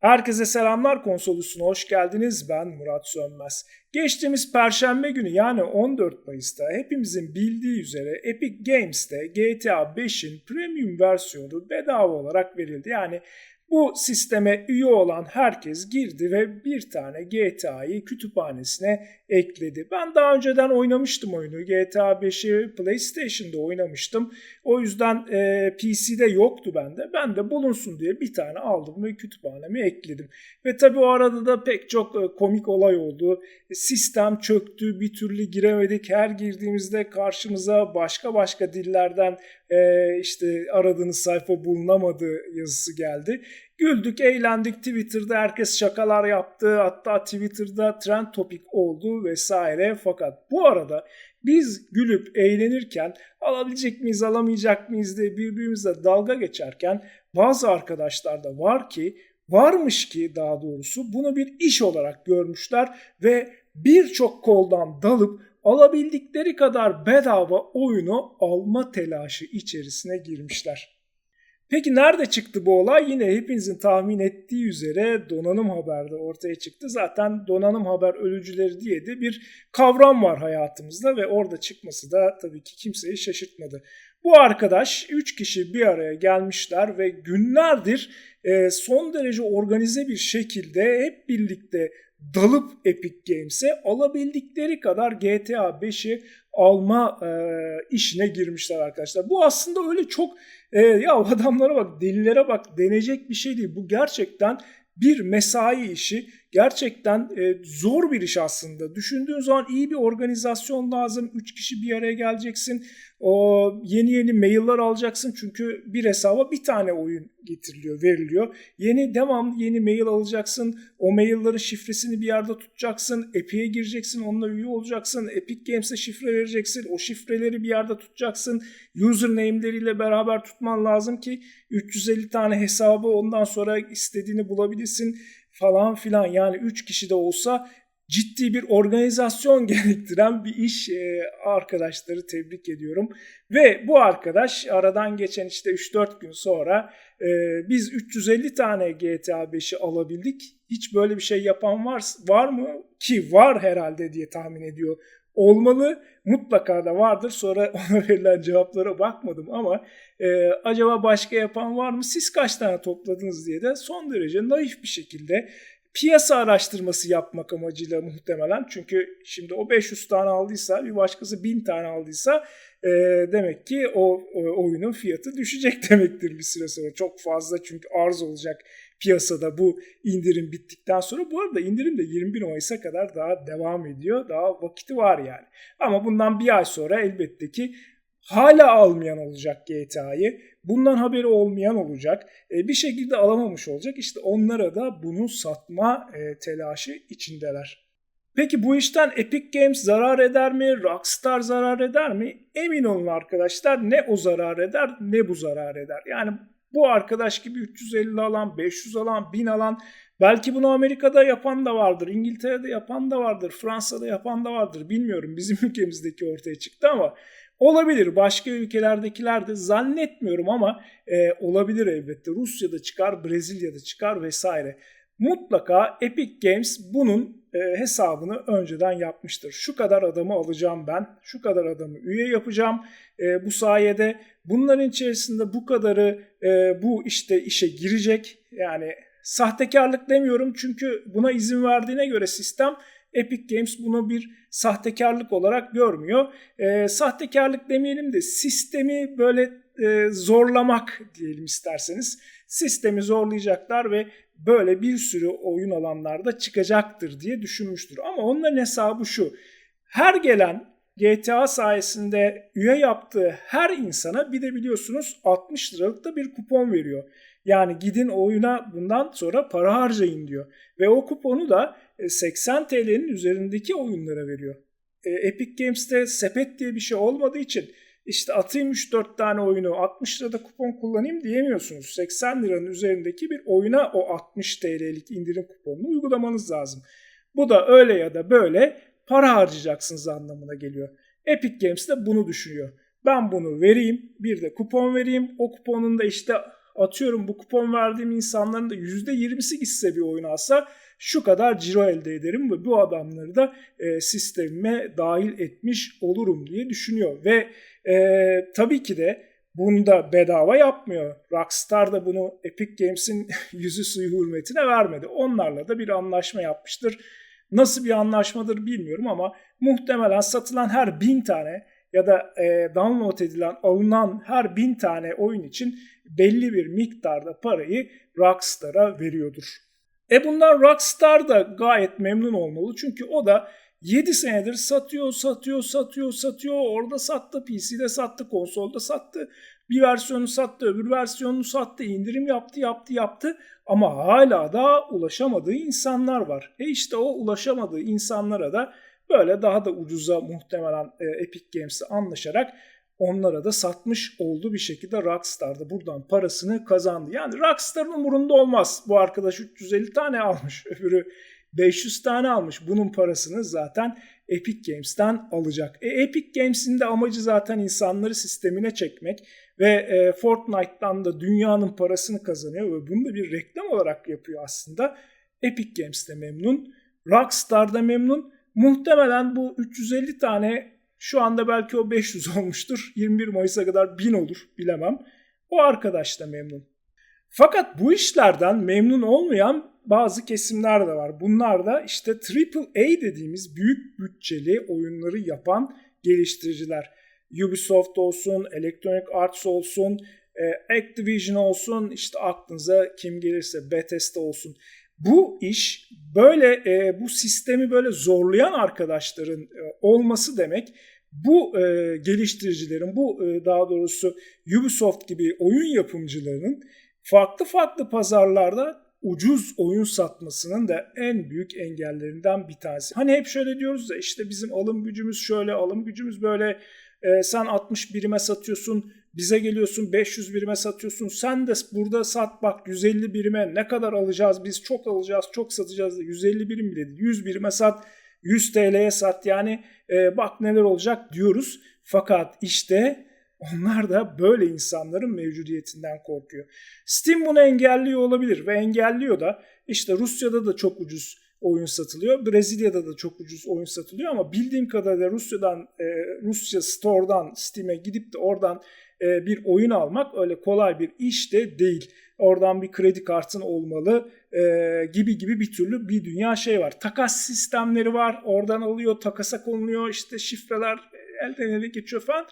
Herkese selamlar konsolosuna hoş geldiniz. Ben Murat Sönmez. Geçtiğimiz perşembe günü yani 14 Mayıs'ta hepimizin bildiği üzere Epic Games'te GTA 5'in premium versiyonu bedava olarak verildi. Yani bu sisteme üye olan herkes girdi ve bir tane GTA'yı kütüphanesine ekledi. Ben daha önceden oynamıştım oyunu. GTA 5'i PlayStation'da oynamıştım. O yüzden e, PC'de yoktu bende. Ben de bulunsun diye bir tane aldım ve kütüphaneme ekledim. Ve tabii o arada da pek çok e, komik olay oldu. Sistem çöktü, bir türlü giremedik. Her girdiğimizde karşımıza başka başka dillerden e, işte aradığınız sayfa bulunamadı yazısı geldi. Güldük, eğlendik. Twitter'da herkes şakalar yaptı. Hatta Twitter'da trend topik oldu vesaire. Fakat bu arada biz gülüp eğlenirken alabilecek miyiz, alamayacak mıyız diye birbirimizle dalga geçerken bazı arkadaşlar da var ki varmış ki daha doğrusu bunu bir iş olarak görmüşler ve birçok koldan dalıp alabildikleri kadar bedava oyunu alma telaşı içerisine girmişler. Peki nerede çıktı bu olay? Yine hepinizin tahmin ettiği üzere donanım haberde ortaya çıktı. Zaten donanım haber ölücüleri diye de bir kavram var hayatımızda ve orada çıkması da tabii ki kimseyi şaşırtmadı. Bu arkadaş 3 kişi bir araya gelmişler ve günlerdir e, son derece organize bir şekilde hep birlikte dalıp Epic Games'e alabildikleri kadar GTA 5'i alma e, işine girmişler arkadaşlar. Bu aslında öyle çok e, ya adamlara bak delilere bak denecek bir şey değil. Bu gerçekten bir mesai işi. Gerçekten e, zor bir iş aslında. Düşündüğün zaman iyi bir organizasyon lazım. Üç kişi bir araya geleceksin. O yeni yeni mailler alacaksın çünkü bir hesaba bir tane oyun getiriliyor, veriliyor. Yeni devam yeni mail alacaksın. O maillerin şifresini bir yerde tutacaksın. Epic'e gireceksin, onunla üye olacaksın. Epic Games'e şifre vereceksin. O şifreleri bir yerde tutacaksın. Username'leriyle beraber tutman lazım ki 350 tane hesabı ondan sonra istediğini bulabilirsin falan filan. Yani 3 kişi de olsa ciddi bir organizasyon gerektiren bir iş e, arkadaşları tebrik ediyorum. Ve bu arkadaş aradan geçen işte 3-4 gün sonra e, biz 350 tane GTA 5'i alabildik. Hiç böyle bir şey yapan var, var mı? Ki var herhalde diye tahmin ediyor olmalı. Mutlaka da vardır. Sonra ona verilen cevaplara bakmadım ama e, acaba başka yapan var mı? Siz kaç tane topladınız diye de son derece naif bir şekilde piyasa araştırması yapmak amacıyla muhtemelen. Çünkü şimdi o 500 tane aldıysa bir başkası 1000 tane aldıysa e, demek ki o, o oyunun fiyatı düşecek demektir bir süre sonra. Çok fazla çünkü arz olacak piyasada bu indirim bittikten sonra. Bu arada indirim de 21 Mayıs'a kadar daha devam ediyor. Daha vakiti var yani. Ama bundan bir ay sonra elbette ki hala almayan olacak GTA'yı. Bundan haberi olmayan olacak. E, bir şekilde alamamış olacak. İşte onlara da bunu satma e, telaşı içindeler. Peki bu işten Epic Games zarar eder mi? Rockstar zarar eder mi? Emin olun arkadaşlar ne o zarar eder ne bu zarar eder. Yani bu arkadaş gibi 350 alan, 500 alan, 1000 alan belki bunu Amerika'da yapan da vardır, İngiltere'de yapan da vardır, Fransa'da yapan da vardır bilmiyorum. Bizim ülkemizdeki ortaya çıktı ama Olabilir. Başka ülkelerdekiler de zannetmiyorum ama e, olabilir elbette. Rusya'da çıkar, Brezilya'da çıkar vesaire. Mutlaka Epic Games bunun e, hesabını önceden yapmıştır. Şu kadar adamı alacağım ben, şu kadar adamı üye yapacağım. E, bu sayede bunların içerisinde bu kadarı e, bu işte işe girecek. Yani sahtekarlık demiyorum çünkü buna izin verdiğine göre sistem Epic Games bunu bir sahtekarlık olarak görmüyor. E, sahtekarlık demeyelim de sistemi böyle e, zorlamak diyelim isterseniz. Sistemi zorlayacaklar ve böyle bir sürü oyun alanlarda çıkacaktır diye düşünmüştür. Ama onların hesabı şu. Her gelen GTA sayesinde üye yaptığı her insana bir de biliyorsunuz 60 liralık da bir kupon veriyor. Yani gidin oyuna bundan sonra para harcayın diyor. Ve o kuponu da 80 e, TL'nin üzerindeki oyunlara veriyor. E, Epic Games'te sepet diye bir şey olmadığı için işte atayım 3-4 tane oyunu 60 lirada kupon kullanayım diyemiyorsunuz. 80 liranın üzerindeki bir oyuna o 60 TL'lik indirim kuponunu uygulamanız lazım. Bu da öyle ya da böyle para harcayacaksınız anlamına geliyor. Epic Games de bunu düşünüyor. Ben bunu vereyim. Bir de kupon vereyim. O kuponun da işte atıyorum bu kupon verdiğim insanların da %20'si gitse bir oyun alsa şu kadar ciro elde ederim ve bu adamları da e, sistemime dahil etmiş olurum diye düşünüyor. Ve e, tabii ki de bunu da bedava yapmıyor. Rockstar da bunu Epic Games'in yüzü suyu hürmetine vermedi. Onlarla da bir anlaşma yapmıştır. Nasıl bir anlaşmadır bilmiyorum ama muhtemelen satılan her bin tane ya da e, download edilen, alınan her bin tane oyun için belli bir miktarda parayı Rockstar'a veriyordur. E bundan Rockstar da gayet memnun olmalı çünkü o da 7 senedir satıyor, satıyor, satıyor, satıyor. Orada sattı, PC'de sattı, konsolda sattı. Bir versiyonu sattı, öbür versiyonunu sattı, indirim yaptı, yaptı, yaptı. Ama hala da ulaşamadığı insanlar var. E işte o ulaşamadığı insanlara da böyle daha da ucuza muhtemelen e, Epic Games'e anlaşarak onlara da satmış oldu bir şekilde Rockstar da buradan parasını kazandı. Yani Rockstar'ın umurunda olmaz. Bu arkadaş 350 tane almış. Öbürü 500 tane almış. Bunun parasını zaten Epic Games'ten alacak. E, Epic Games'in de amacı zaten insanları sistemine çekmek ve e, Fortnite'tan da dünyanın parasını kazanıyor ve bunu da bir reklam olarak yapıyor aslında. Epic Games de memnun, Rockstar memnun. Muhtemelen bu 350 tane şu anda belki o 500 olmuştur. 21 Mayıs'a kadar 1000 olur bilemem. O arkadaş da memnun. Fakat bu işlerden memnun olmayan bazı kesimler de var. Bunlar da işte AAA dediğimiz büyük bütçeli oyunları yapan geliştiriciler. Ubisoft olsun, Electronic Arts olsun, e, Activision olsun, işte aklınıza kim gelirse Bethesda olsun. Bu iş böyle e, bu sistemi böyle zorlayan arkadaşların e, olması demek bu e, geliştiricilerin bu e, daha doğrusu Ubisoft gibi oyun yapımcılarının farklı farklı pazarlarda ucuz oyun satmasının da en büyük engellerinden bir tanesi. Hani hep şöyle diyoruz da işte bizim alım gücümüz şöyle, alım gücümüz böyle. E, sen 60 birime satıyorsun, bize geliyorsun 500 birime satıyorsun. Sen de burada sat bak 150 birime ne kadar alacağız biz çok alacağız çok satacağız da 150 birim bile değil 100 birime sat 100 TL'ye sat yani e, bak neler olacak diyoruz. Fakat işte onlar da böyle insanların mevcudiyetinden korkuyor. Steam bunu engelliyor olabilir ve engelliyor da işte Rusya'da da çok ucuz oyun satılıyor. Brezilya'da da çok ucuz oyun satılıyor ama bildiğim kadarıyla Rusya'dan e, Rusya Store'dan Steam'e gidip de oradan e, bir oyun almak öyle kolay bir iş de değil. Oradan bir kredi kartın olmalı e, gibi gibi bir türlü bir dünya şey var. Takas sistemleri var. Oradan alıyor, takasa konuluyor. işte şifreler elden ele geçiyor falan.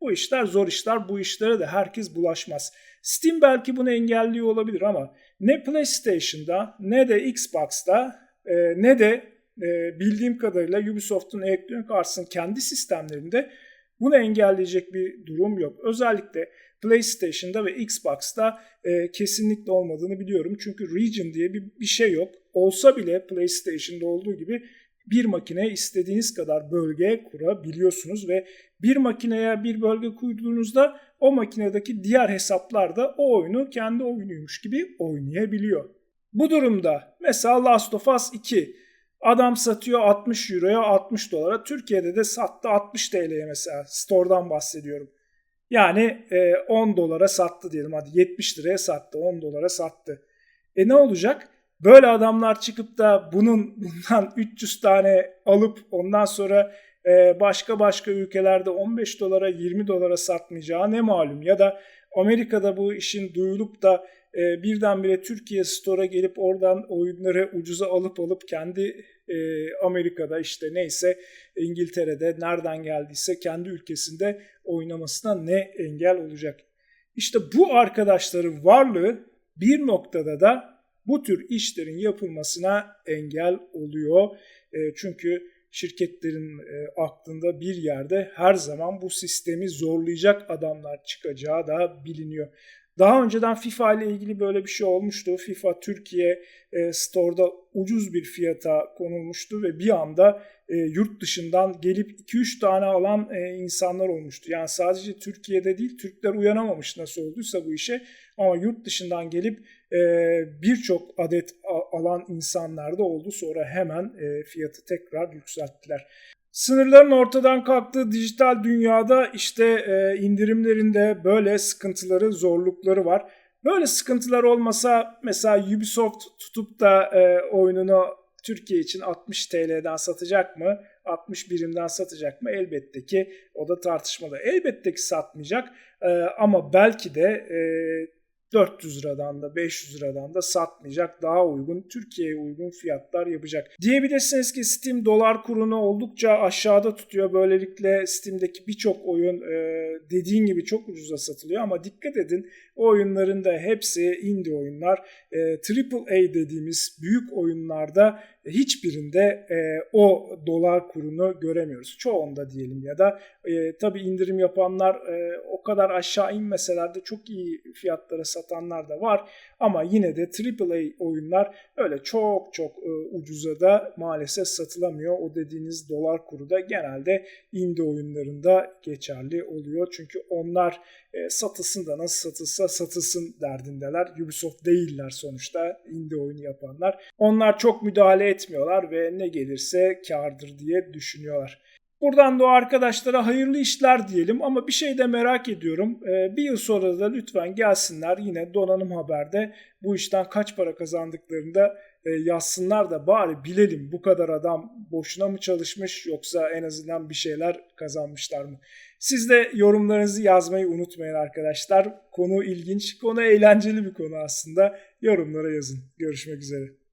Bu işler zor işler. Bu işlere de herkes bulaşmaz. Steam belki bunu engelliyor olabilir ama ne PlayStation'da ne de Xbox'ta e, ne de e, bildiğim kadarıyla Ubisoft'un Electronic Arts'ın kendi sistemlerinde bunu engelleyecek bir durum yok. Özellikle PlayStation'da ve Xbox'ta e, kesinlikle olmadığını biliyorum. Çünkü region diye bir, bir şey yok. Olsa bile PlayStation'da olduğu gibi bir makine istediğiniz kadar bölge kurabiliyorsunuz ve bir makineye bir bölge kurduğunuzda o makinedeki diğer hesaplar da o oyunu kendi oyunuymuş gibi oynayabiliyor. Bu durumda mesela Last of Us 2 adam satıyor 60 euroya 60 dolara Türkiye'de de sattı 60 TL'ye mesela store'dan bahsediyorum. Yani 10 dolara sattı diyelim hadi 70 liraya sattı 10 dolara sattı. E ne olacak? Böyle adamlar çıkıp da bunun bundan 300 tane alıp ondan sonra e, başka başka ülkelerde 15 dolara 20 dolara satmayacağı ne malum ya da Amerika'da bu işin duyulup da e, birdenbire Türkiye Store'a gelip oradan oyunları ucuza alıp alıp kendi e, Amerika'da işte neyse İngiltere'de nereden geldiyse kendi ülkesinde oynamasına ne engel olacak? İşte bu arkadaşların varlığı bir noktada da bu tür işlerin yapılmasına engel oluyor. E, çünkü şirketlerin e, aklında bir yerde her zaman bu sistemi zorlayacak adamlar çıkacağı da biliniyor. Daha önceden FIFA ile ilgili böyle bir şey olmuştu. FIFA Türkiye e, Store'da ucuz bir fiyata konulmuştu ve bir anda e, yurt dışından gelip 2-3 tane alan e, insanlar olmuştu. Yani sadece Türkiye'de değil Türkler uyanamamış nasıl olduysa bu işe ama yurt dışından gelip e, birçok adet alan insanlar da oldu. Sonra hemen e, fiyatı tekrar yükselttiler. Sınırların ortadan kalktığı dijital dünyada işte e, indirimlerinde böyle sıkıntıları, zorlukları var. Böyle sıkıntılar olmasa mesela Ubisoft tutup da e, oyununu Türkiye için 60 TL'den satacak mı? 60 birimden satacak mı? Elbette ki o da tartışmalı. Elbette ki satmayacak e, ama belki de e, 400 liradan da 500 liradan da satmayacak. Daha uygun, Türkiye'ye uygun fiyatlar yapacak. Diyebilirsiniz ki Steam dolar kurunu oldukça aşağıda tutuyor. Böylelikle Steam'deki birçok oyun e, dediğin gibi çok ucuza satılıyor ama dikkat edin o oyunların da hepsi indie oyunlar. E, AAA dediğimiz büyük oyunlarda hiçbirinde e, o dolar kurunu göremiyoruz. Çoğunda diyelim ya da e, tabii indirim yapanlar e, o kadar aşağı inmeseler de çok iyi fiyatlara satanlar da var. Ama yine de AAA oyunlar öyle çok çok e, ucuza da maalesef satılamıyor. O dediğiniz dolar kuru da genelde indie oyunlarında geçerli oluyor. Çünkü onlar e, satılsın da nasıl satılsa satılsın derdindeler. Ubisoft değiller sonuçta indie oyun yapanlar. Onlar çok müdahale etmiyorlar ve ne gelirse kardır diye düşünüyorlar. Buradan da o arkadaşlara hayırlı işler diyelim ama bir şey de merak ediyorum. Ee, bir yıl sonra da lütfen gelsinler yine donanım haberde bu işten kaç para kazandıklarını da e, yazsınlar da bari bilelim bu kadar adam boşuna mı çalışmış yoksa en azından bir şeyler kazanmışlar mı? Siz de yorumlarınızı yazmayı unutmayın arkadaşlar. Konu ilginç, konu eğlenceli bir konu aslında. Yorumlara yazın. Görüşmek üzere.